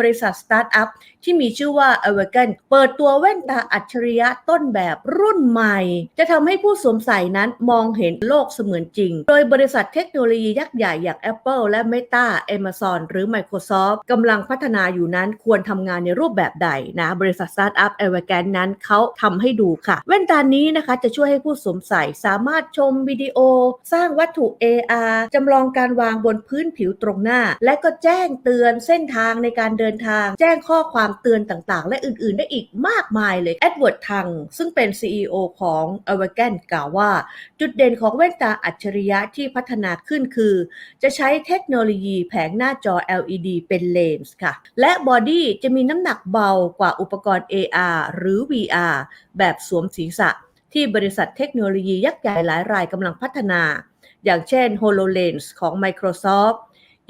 บริษัทสตาร์ทอัพที่มีชื่อว่า a w a g e n เปิดตัวแว่นตาอัจฉริยะต้นแบบรุ่นใหม่ จะทำให้ผู้สวมใส่นั้นมองเห็นโลกเสมือนจริง โดยบริษัทเทคโนโลยียักษ์ใหญ่อย่าง Apple และ Meta Amazon หรือ Microsoft กำลังพัฒนาอยู่นั้นควรทำงานในรูปแบบใดนะ บริษัทสตาร์ทอัพ a w a g e n นั้นเขาทำให้ดูค่ะ แว่นตานี้นะคะจะช่วยให้ผู้สวมใส่สามารถชมวิดีโอ สร้างวัตถุ AR จำลองการวางบนพื้นผิวตรงหน้า และก็แจ้งเตือนเส้นทางในการเดินทาง แจ้งข้อความเตือนต่างๆ และอื่นๆ ได้อีกมากมายเลยแอดเวิร์ดทังซึ่งเป็น CEO ของ a v a g a n กล่าวว่า จุดเด่นของแว่นตาอัจฉริยะที่พัฒนาขึ้นคือ จะใช้เทคโนโลยีแผงหน้าจอ LED เป็นเลนส์ค่ะ และบอดี้จะมีน้ำหนักเบากว่าอุปกรณ์ AR หรือ VR แบบสวมศีรษะ ที่บริษัทเทคโนโลยียักษ์ใหญ่หลายรายกำลังพัฒนา อย่างเช่น HoloLens ของ Microsoft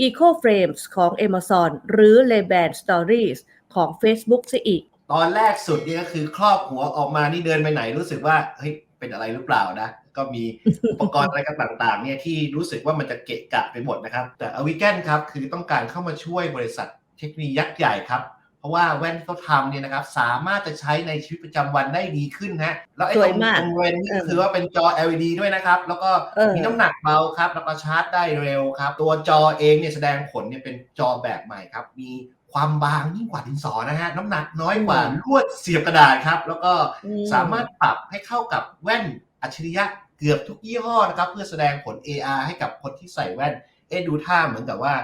EcoFrames ของ Amazon หรือ Layban Stories ของ Facebook ซะอีก ตอนแรกสุดนี่ก็คือครอบหัวออกมานี่เดินไปไหนรู้สึกว่าเฮ้ยเป็นอะไรหรือเปล่านะ ก็มีอุปกรณ์อะไรกันต่างๆเนี่ยที่รู้สึกว่ามันจะเกะกะไปหมดนะครับ แต่อวิแกนครับคือต้องการเข้ามาช่วยบริษัทเทคโนโลยียักษ์ใหญ่ครับ ราะว่าแว่นที่เขาทำเนี่ยนะครับสามารถจะใช้ในชีวิตประจำวันได้ดีขึ้นฮะแล้วไอ้ตสรวยงมากตรงเลนส์นี่ก็คือว่าเป็นจอ LED ด้วยนะครับ แล้วก็เออมีน้ำหนักเบาครับแล้วก็ชาร์จได้เร็วครับ ตัวจอเองเนี่ยแสดงผลเนี่ยเป็นจอแบบใหม่ครับ มีความบางยิ่งกว่าดินสอนะฮะน้ำหนักน้อยกว่าลวดเสียบกระดาษครับ แล้วก็อืมสามารถปรับให้เข้ากับแว่นอัจฉริยะเกือบทุกยี่ห้อนะครับ เพื่อแสดงผล AR ให้กับคนที่ใส่แว่น เอ๊ะดูท่าเหมือนกับว่า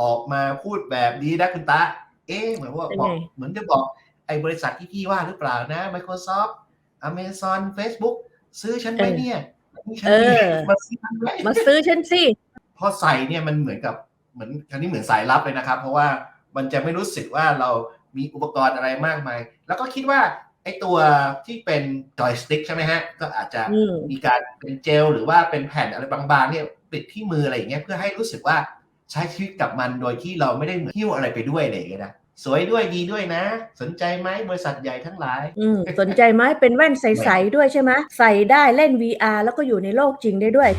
ออกมาพูดแบบนี้นะคุณตา เอ๊ะเหมือนว่าเป็นบอกไงเหมือนจะบอกไอ้บริษัทที่พี่ว่าหรือเปล่านะ Microsoft Amazon Facebook ซื้อฉันไหมเนี่ยนี่ฉันเออมาซื้อฉันไหมมาซื้อฉันสิพอใส่เนี่ยมันเหมือนกับเหมือนครั้นี้เหมือนสายลับเลยนะครับ เพราะว่ามันจะไม่รู้สึกว่าเรามีอุปกรณ์อะไรมากมาย แล้วก็คิดว่าไอ้ตัวที่เป็นจอยสติ๊กใช่ไหมฮะ ก็อาจจะอืมมีการเป็นเจลหรือว่าเป็นแผ่นอะไรบางๆเนี่ยปิดที่มืออะไรอย่างเงี้ยเพื่อให้รู้สึกว่าใช้ชีวิตกับมันโดยที่เราไม่ได้เหมือนหิ้วอะไรไปด้วยอะไรอย่างเงี้ยนะ สวยด้วยดีด้วยนะ สนใจไหมบริษัทใหญ่ทั้งหลาย อืมสนใจไหมเป็นแว่นใส ๆ ด้วยใช่ไหมใส่ได้เล่น VR แล้วก็อยู่ในโลกจริงได้ด้วย